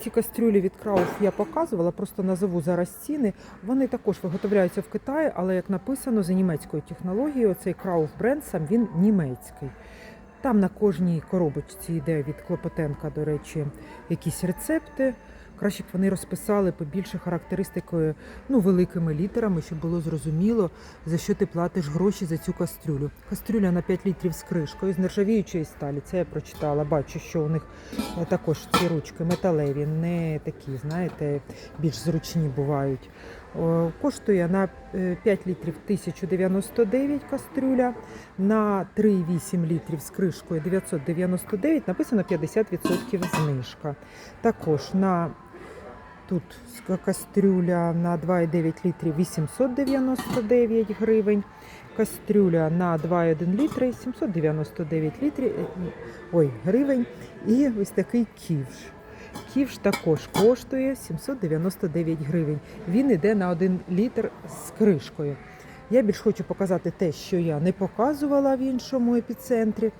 ці кастрюлі від Крауф я показувала, просто назову зараз ціни. Вони також виготовляються в Китаї, але як написано за німецькою технологією, цей Крауф бренд сам він німецький. Там на кожній коробочці йде від Клопотенка, до речі, якісь рецепти. Краще б вони розписали побільше характеристикою, ну, великими літерами, щоб було зрозуміло, за що ти платиш гроші за цю кастрюлю. Кастрюля на 5 літрів з кришкою, з нержавіючої сталі. Це я прочитала. Бачу, що у них е, також ці ручки металеві, не такі, знаєте, більш зручні бувають. Коштує на е, 5 літрів 1099 кастрюля, на 3,8 літрів з кришкою 999, написано 50% знижка. Також на тут кастрюля на 2,9 літрів 899 гривень, кастрюля на 2,1 літри 799 літрів, е, ой, гривень. І ось такий ківш. Ківш також коштує 799 гривень. Він йде на 1 літр з кришкою. Я більш хочу показати те, що я не показувала в іншому епіцентрі,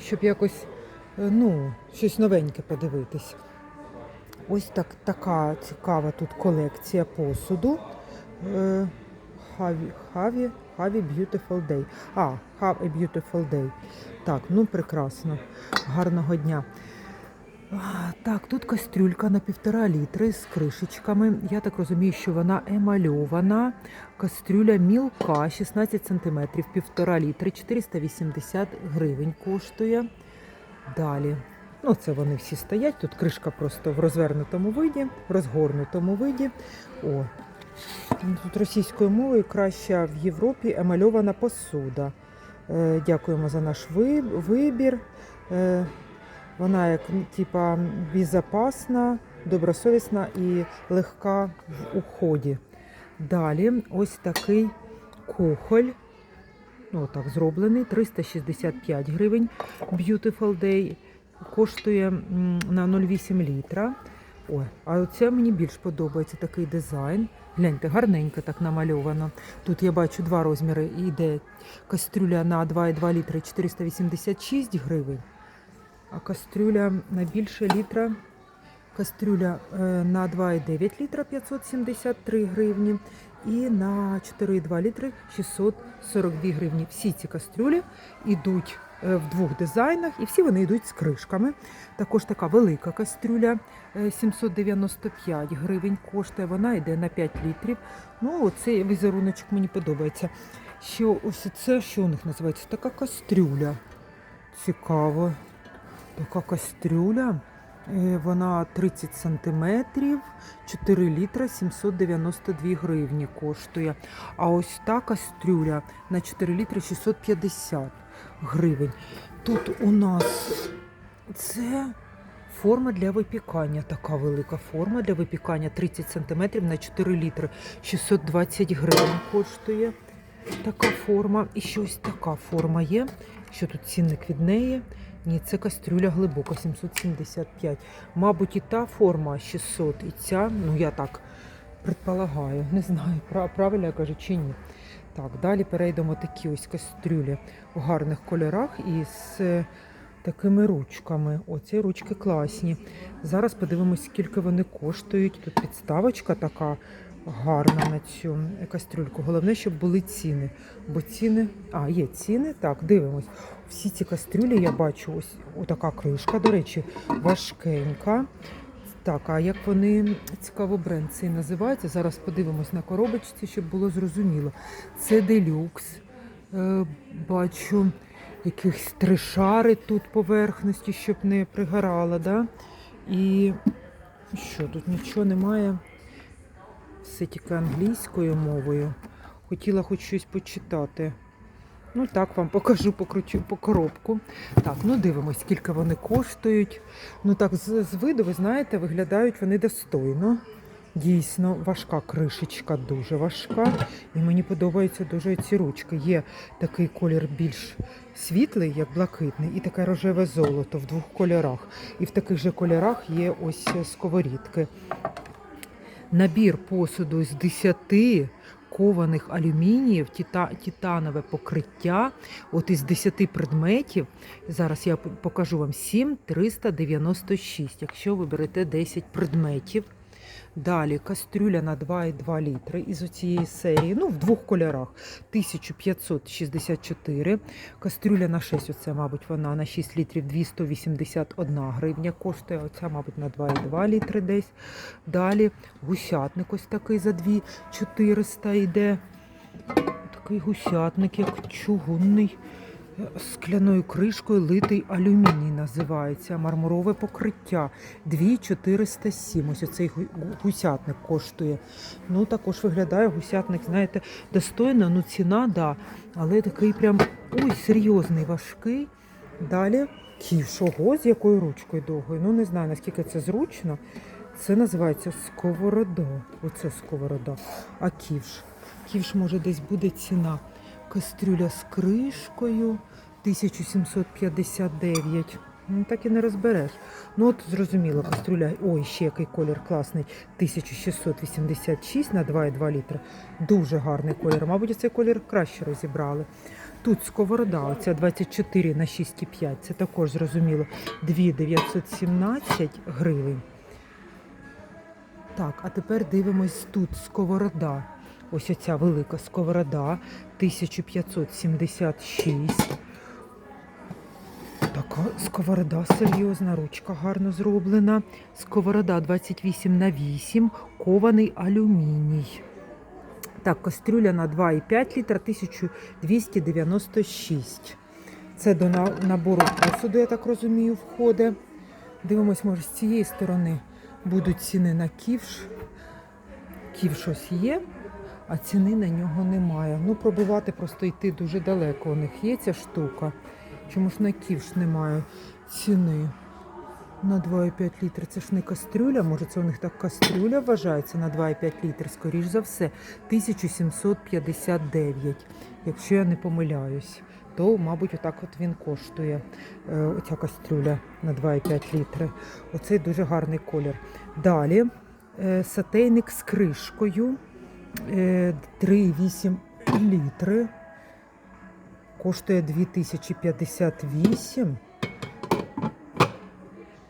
щоб якось е, ну, щось новеньке подивитись. Ось так, така цікава тут колекція посуду. Havy, Havy, Havy Beautiful Day. А, Have a Beautiful Day. Так, ну прекрасно. Гарного дня. Так, тут кастрюлька на півтора літри з кришечками. Я так розумію, що вона емальована. Кастрюля мілка, 16 см, півтора літри, 480 гривень коштує. Далі. Ну, це вони всі стоять. Тут кришка просто в розвернутому виді, в розгорнутому виді. О, тут російською мовою краща в Європі емальована посуда. Е, дякуємо за наш вибір. Е, вона як типа безпечна, добросовісна і легка в уході. Далі ось такий кухоль. Ну, так, зроблений 365 гривень. Beautiful Day коштує на 0,8 літра. Ой, а оце мені більш подобається такий дизайн. Гляньте, гарненько так намальовано. Тут я бачу два розміри. І Йде кастрюля на 2,2 літри 486 гривень, а кастрюля на більше літра. Кастрюля е, на 2,9 літра 573 гривні і на 4,2 літри 642 гривні. Всі ці кастрюлі йдуть в двох дизайнах і всі вони йдуть з кришками. Також така велика кастрюля е, 795 гривень коштує. Вона йде на 5 літрів. Ну, оцей візеруночок мені подобається. Що ось це, що у них називається? Така кастрюля. Цікаво. Така кастрюля. Е, Вона 30 сантиметрів, 4 літра 792 гривні коштує. А ось та кастрюля на 4 літри 650 гривень. Тут у нас це форма для випікання. Така велика форма для випікання 30 сантиметрів на 4 літри 620 гривень коштує. Така форма. І ще ось така форма є. Що тут цінник від неї? Ні, це кастрюля глибока, 775. Мабуть, і та форма 600, і ця, ну я так предполагаю, не знаю, правильно я кажу чи ні. Так, далі перейдемо такі ось кастрюлі у гарних кольорах і з такими ручками. Оці ручки класні. Зараз подивимось, скільки вони коштують. Тут підставочка така гарна на цю кастрюльку. Головне, щоб були ціни. Бо ціни. А, є ціни. Так, дивимось. Всі ці кастрюлі я бачу, ось отака кришка, до речі, важкенька. Так, а як вони цікаво бренд цей називається? Зараз подивимось на коробочці, щоб було зрозуміло. Це делюкс. Е, бачу якихось три шари тут поверхності, щоб не пригорало. Да? І що, тут нічого немає. Все тільки англійською мовою. Хотіла хоч щось почитати. Ну так, вам покажу, покручу по коробку. Так, ну дивимось, скільки вони коштують. Ну так, з, з виду, ви знаєте, виглядають вони достойно. Дійсно, важка кришечка, дуже важка. І мені подобаються дуже ці ручки. Є такий колір більш світлий, як блакитний, і таке рожеве золото в двох кольорах. І в таких же кольорах є ось сковорідки. Набір посуду з 10 кованих алюмініїв, тіта, титанове покриття. От із 10 предметів, зараз я покажу вам 7 396, якщо ви берете 10 предметів. Далі кастрюля на 2,2 літри із оцієї серії, ну в двох кольорах 1564. Кастрюля на 6, оце, мабуть, вона на 6 літрів 281 гривня коштує. Оця, мабуть, на 2,2 літри десь. Далі гусятник ось такий за 2400 йде. Такий гусятник, як чугунний. Скляною кришкою литий алюміній називається. Мармурове покриття 2407. Ось оцей гусятник коштує. Ну, також виглядає гусятник, знаєте, достойно, ну ціна, да. Але такий прям ой, серйозний, важкий. Далі ківш. Ого, з якою ручкою довгою. Ну, не знаю, наскільки це зручно. Це називається сковорода. Оце сковорода. А ківш. Ківш, може, десь буде ціна. Кастрюля з кришкою 1759. Ну, так і не розбереш. Ну, от зрозуміло, кастрюля. Ой, ще який колір класний. 1686 на 2,2 літра. Дуже гарний колір. Мабуть, цей колір краще розібрали. Тут сковорода, оця 24 на 6,5. Це також зрозуміло. 2,917 гривень. Так, а тепер дивимось тут сковорода. Ось оця велика сковорода 1576. Така сковорода серйозна, ручка гарно зроблена. Сковорода 28 на 8, кований алюміній. Так, кастрюля на 2,5 літра 1296. Це до набору посуду, я так розумію, входить. Дивимось, може, з цієї сторони будуть ціни на ківш. Ківш ось є, а ціни на нього немає. Ну, пробувати просто йти дуже далеко. У них є ця штука. Чому ж на ківш немає ціни? На 2,5 літри. Це ж не кастрюля, може це у них так кастрюля вважається на 2,5 літр, скоріш за все, 1759, якщо я не помиляюсь. То, мабуть, отак от він коштує. е, Оця кастрюля на 2,5 літри. Оцей дуже гарний колір. Далі е, сатейник з кришкою 3,8 літри. Коштує 2058.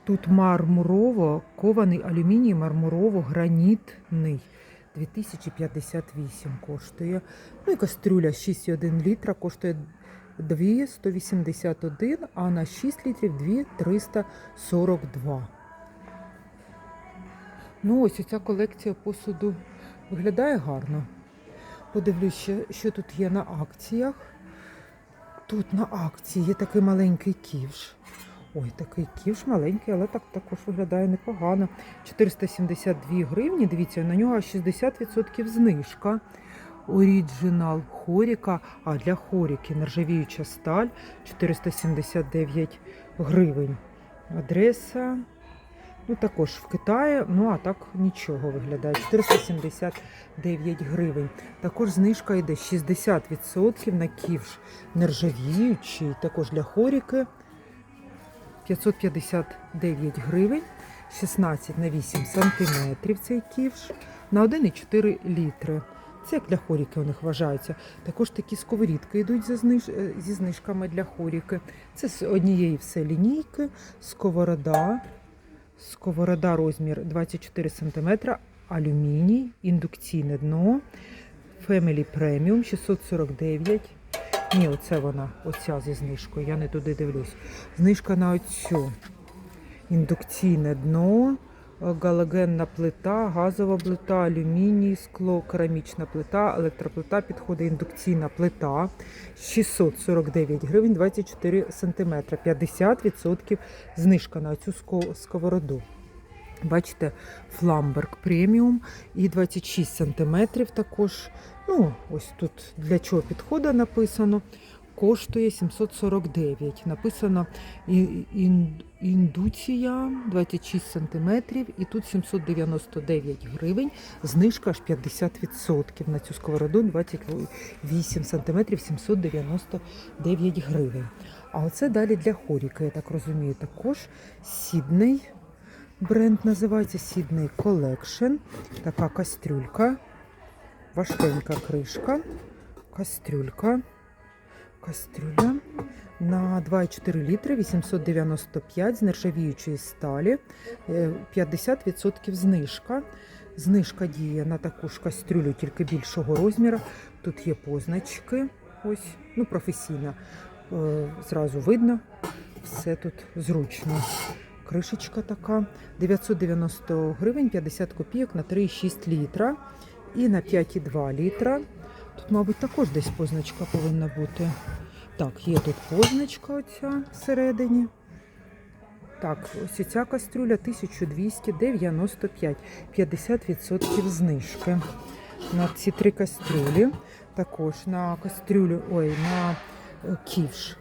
Тут мармурово, кований алюміній мармурово-гранітний. 2058 коштує. Ну і кастрюля 6,1 літра коштує 2,181, а на 6 літрів 2,342. Ну, ось ця колекція посуду виглядає гарно. Подивлюсь, що тут є на акціях. Тут на акції є такий маленький ківш. Ой, такий ківш маленький, але так також виглядає непогано. 472 гривні. Дивіться, на нього 60% знижка. Оріджинал хоріка, а для хоріки нержавіюча сталь 479 гривень. Адреса, ну також в Китаї, ну а так нічого виглядає. 479 гривень. Також знижка йде 60% на ківш нержавіючий, також для хоріки 559 гривень, 16 на 8 сантиметрів цей ківш, на 1,4 літри. Це як для хоріки у них вважаються. Також такі сковорідки йдуть е, зі знижками для хоріки. Це з однієї все лінійки, сковорода. Сковорода розмір 24 см, алюміній, індукційне дно, Family Premium 649. Ні, оце вона, оця зі знижкою, я не туди дивлюсь. Знижка на оцю. Індукційне дно, галогенна плита, газова плита, алюміній, скло, керамічна плита, електроплита, підходить індукційна плита. 649 гривень 24 сантиметра. 50% знижка на цю сковороду. Бачите, Фламберг преміум і 26 сантиметрів також. Ну, ось тут для чого підходить написано. Коштує 749. Написано індуція 26 сантиметрів і тут 799 гривень. Знижка аж 50% на цю сковороду 28 сантиметрів 799 гривень. А оце далі для хоріка, я так розумію, також сідний бренд називається Sydney Collection. Така кастрюлька важкенька кришка, кастрюлька, кастрюля на 2,4 літри 895 з нержавіючої сталі, е, 50% знижка. Знижка діє на таку ж кастрюлю, тільки більшого розміру. Тут є позначки, ось, ну, професійна. Е, Зразу видно, все тут зручно. Кришечка така 990 гривень 50 копійок на 3,6 літра і на 5,2 літра. Тут, мабуть, також десь позначка повинна бути. Так, є тут позначка оця всередині. Так, ось ця кастрюля 1295, 50% знижки. На ці три кастрюлі. Також на кастрюлю, ой, на е, ківш.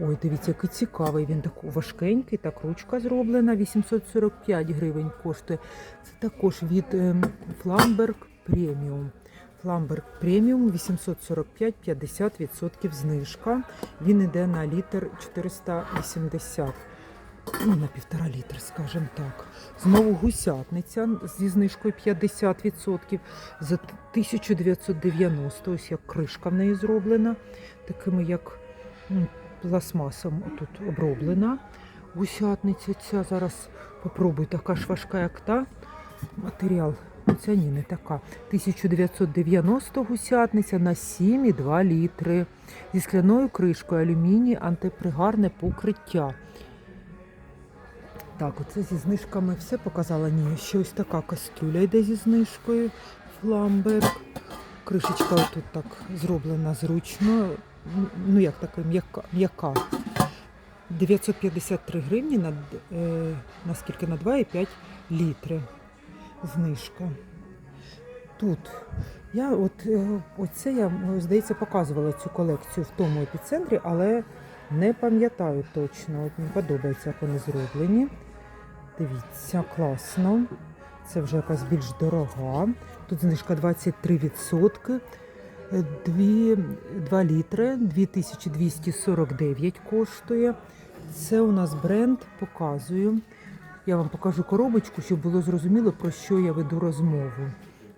Ой, дивіться, який цікавий. Він такий важкенький, так ручка зроблена. 845 гривень коштує. Це також від ем, Flamberg Premium. Flamberg Premium 845, 50% знижка. Він іде на літр 480. Ну, на півтора літра, скажімо так. Знову гусятниця зі знижкою 50% за 1990. Ось як кришка в неї зроблена, такими як пластмасом тут оброблена. Гусятниця ця зараз попробуй, така ж важка, як та. Матеріал. Ця ні, не така. 1990 гусятниця на 7,2 літри. Зі скляною кришкою алюміній, антипригарне покриття. Так, оце зі знижками все показала. Ні, ще ось така кастрюля йде зі знижкою. Фламберг. Кришечка тут так зроблена зручно. Ну, як така м'яка. м'яка. 953 гривні на, е, на скільки на 2,5 літри. Знижка. Тут я от е, оце я е, здається показувала цю колекцію в тому епіцентрі, але не пам'ятаю точно. От мені подобається, як вони зроблені. Дивіться, класно. Це вже якась більш дорога. Тут знижка 23%. 2, 2 літри, 2249 коштує. Це у нас бренд, показую. Я вам покажу коробочку, щоб було зрозуміло, про що я веду розмову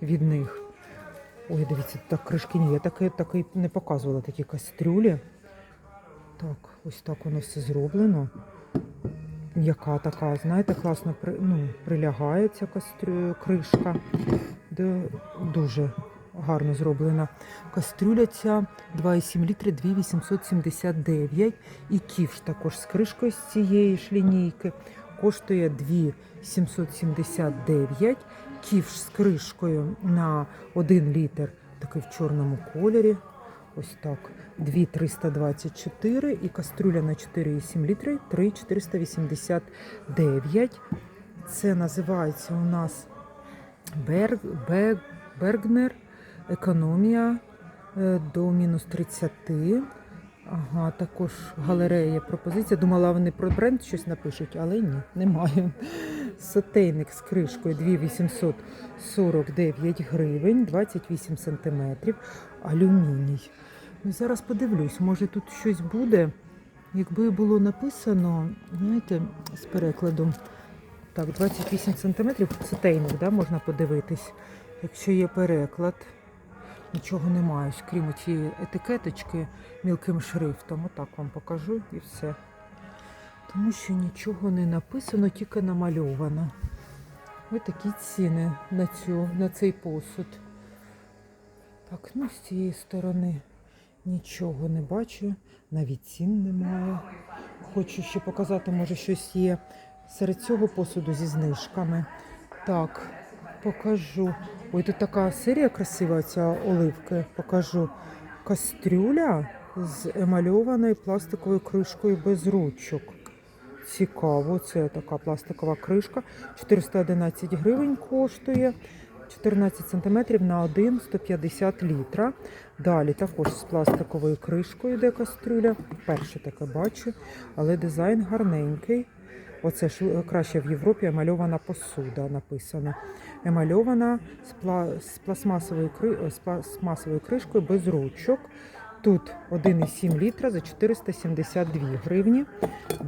від них. Ой, дивіться, так кришки ні, я таке, таке не показувала такі кастрюлі. Так, ось так воно все зроблено. М'яка така, знаєте, класно ну, прилягає ця кастрю, кришка. Де дуже гарно зроблена. Кастрюля ця 2,7 літри 2,879. І ківш також з кришкою з цієї ж лінійки. Коштує 2,779. Ківш з кришкою на 1 літр, такий в чорному кольорі. Ось так. 2,324 і кастрюля на 4,7 літри 3,489. Це називається у нас Берг, Бег, Бергнер економія е, до мінус 30. Ага, також галерея є пропозиція. Думала, вони про бренд щось напишуть, але ні, немає. Сотейник з кришкою 2849 гривень, 28 сантиметрів, алюміній. Ну, зараз подивлюсь, може тут щось буде. Якби було написано, знаєте, з перекладом. Так, 28 сантиметрів сотейник, да, можна подивитись. Якщо є переклад, нічого немає, крім цієї етикеточки мілким шрифтом. Отак вам покажу і все. Тому що нічого не написано, тільки намальовано. Ось такі ціни на, цю, на цей посуд. Так, ну з цієї сторони нічого не бачу, навіть цін немає. Хочу ще показати, може щось є серед цього посуду зі знижками. Так, покажу. Ой, тут така серія красива, ця оливки. Покажу. Кастрюля з емальованою пластиковою кришкою без ручок. Цікаво, це така пластикова кришка. 411 гривень коштує. 14 см на 1 150 літра. Далі також з пластиковою кришкою йде кастрюля. Перше таке бачу, але дизайн гарненький. Оце ж е, краще в Європі емальована посуда написано. Емальована з, пла... з пластмасовою кри... з пластмасовою кришкою без ручок. Тут 1,7 літра за 472 гривні.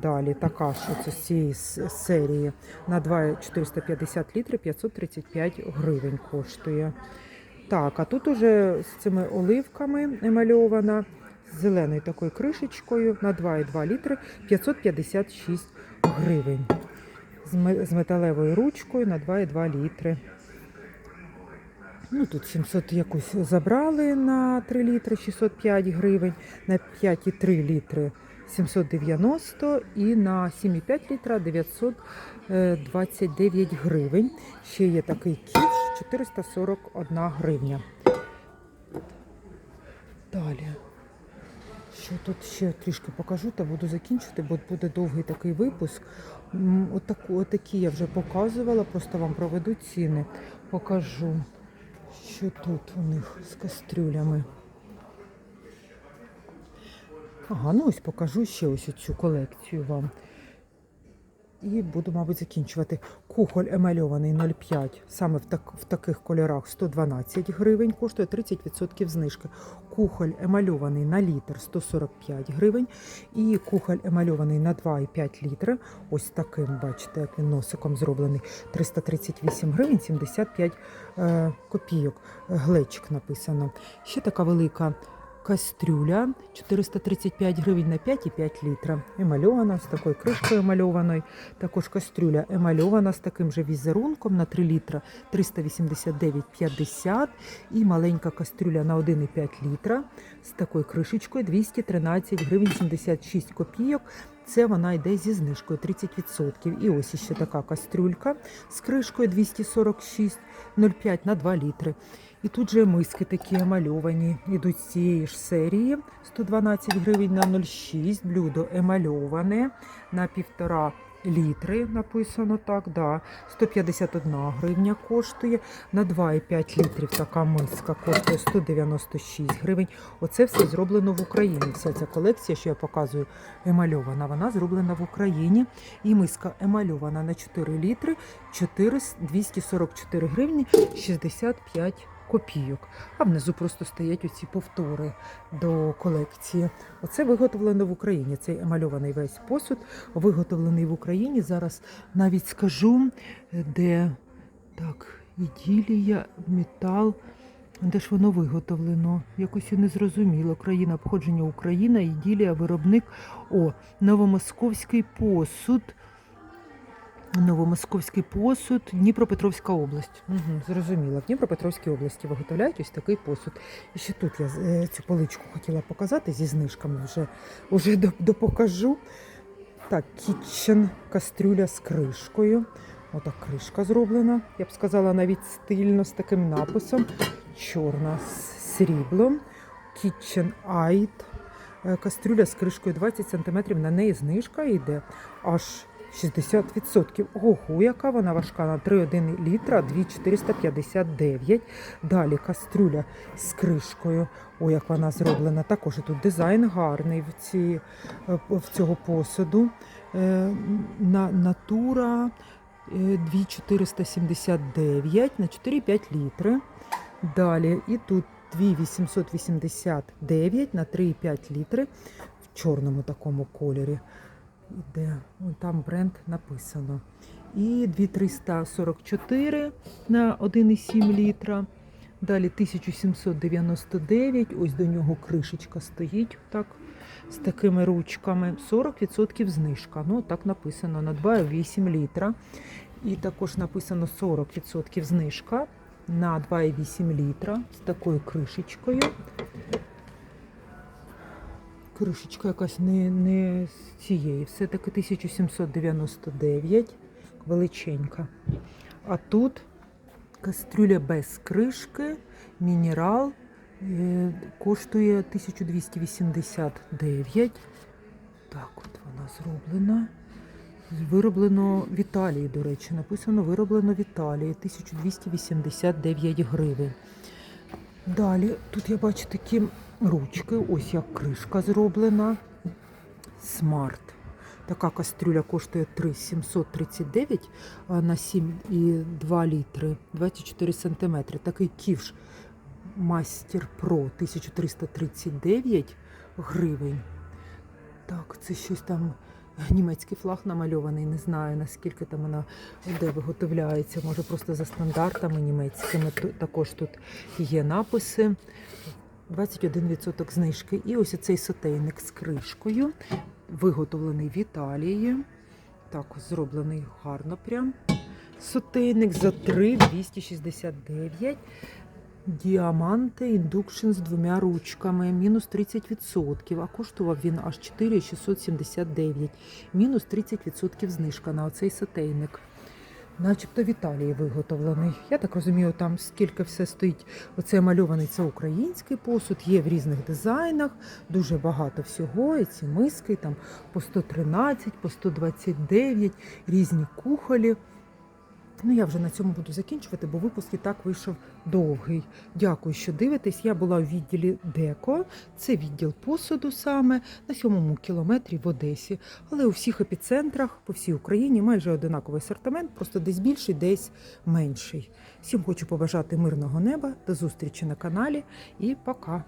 Далі така ж оце з цієї серії на 2,450 літри 535 гривень коштує. Так, а тут уже з цими оливками емальована, з зеленою такою кришечкою на 2,2 літри 556 гривень. З металевою ручкою на 2,2 літри. Ну, тут 700 якусь забрали на 3 літри 605 гривень, на 5,3 літри 790 і на 7,5 літра 929 гривень. Ще є такий кіш 441 гривня. Далі. Що тут ще трішки покажу та буду закінчувати, бо буде довгий такий випуск. Отаку, отакі я вже показувала, просто вам проведу ціни. Покажу, що тут у них з кастрюлями. Ага, ну ось покажу ще ось цю колекцію вам. І буду, мабуть, закінчувати. Кухоль емальований 0,5, саме в, так, в таких кольорах 112 гривень, коштує 30% знижки. Кухоль емальований на літр 145 гривень. І кухоль емальований на 2,5 літри. Ось таким, бачите, як він носиком зроблений. 338 гривень 75 е, копійок. Глечик написано. Ще така велика кастрюля 435 гривень на 5,5 літра. Емальована з такою кришкою емальованою. Також кастрюля емальована з таким же візерунком на 3 літра 389,50. І маленька кастрюля на 1,5 літра з такою кришечкою 213 гривень 76 копійок. Це вона йде зі знижкою 30%. І ось ще така кастрюлька з кришкою 246,05 на 2 літри. І тут же миски такі емальовані. Ідуть з цієї ж серії 112 гривень на 0,6. Блюдо емальоване на півтора літри. Написано так, да. 151 гривня коштує. На 2,5 літрів така миска коштує 196 гривень. Оце все зроблено в Україні. Вся ця колекція, що я показую, емальована. Вона зроблена в Україні. І миска емальована на 4 літри 4, 244 гривні 65 копійок. А внизу просто стоять оці повтори до колекції. Оце виготовлено в Україні. Цей емальований весь посуд виготовлений в Україні. Зараз навіть скажу, де так, іділія, метал. Де ж воно виготовлено? Якось я не. Країна походження Україна, іділія, виробник. О, Новомосковський посуд. Новомосковський посуд, Дніпропетровська область. Угу, зрозуміло. В Дніпропетровській області виготовляють ось такий посуд. І ще тут я е, цю поличку хотіла показати зі знижками, вже, вже допокажу. Так, кітчен, кастрюля з кришкою. Отак кришка зроблена. Я б сказала, навіть стильно з таким написом. Чорна з сріблом. Kitchen Aid. Е, Кастрюля з кришкою 20 см. На неї знижка йде аж 60%. Ого, яка вона важка на 3,1 літра, 2,459. Далі кастрюля з кришкою. О, як вона зроблена. Також тут дизайн гарний в, ці, е, в цього посуду. Е, На, натура е, 2,479 на 4,5 літри. Далі і тут 2,889 на 3,5 літри в чорному такому кольорі. Іде, там бренд написано. І 2,344 на 1,7 літра. Далі 1799. Ось до нього кришечка стоїть так, з такими ручками. 40% знижка. Ну, так написано на 2,8 літра. І також написано 40% знижка на 2,8 літра з такою кришечкою. Кришечка якась не, не з цієї. Все-таки 1799, величенька. А тут кастрюля без кришки, мінерал, е, коштує 1289. Так, от вона зроблена. Вироблено в Італії, до речі, написано вироблено в Італії 1289 гривень. Далі тут я бачу такі ручки, ось як кришка зроблена. Смарт. Така кастрюля коштує 3,739 а на 7,2 літри, 24 сантиметри. Такий ківш Мастер Про 1339 гривень. Так, це щось там німецький флаг намальований. Не знаю наскільки там вона де виготовляється. Може просто за стандартами німецькими. Також тут є написи. 21% знижки. І ось цей сотейник з кришкою, виготовлений в Італії. Так, зроблений гарно прям. Сотейник за 3,269. Діаманти індукшн з двома ручками, мінус 30%, а коштував він аж 4,679. Мінус 30% знижка на оцей сотейник. Начебто в Італії виготовлений. Я так розумію, там скільки все стоїть. Оце мальований це український посуд, є в різних дизайнах, дуже багато всього. І ці миски там по 113, по 129, різні кухолі. Ну, я вже на цьому буду закінчувати, бо випуск і так вийшов довгий. Дякую, що дивитесь. Я була у відділі Деко. Це відділ посуду саме на сьомому кілометрі в Одесі. Але у всіх епіцентрах по всій Україні майже одинаковий асортимент, просто десь більший, десь менший. Всім хочу побажати мирного неба, до зустрічі на каналі і пока.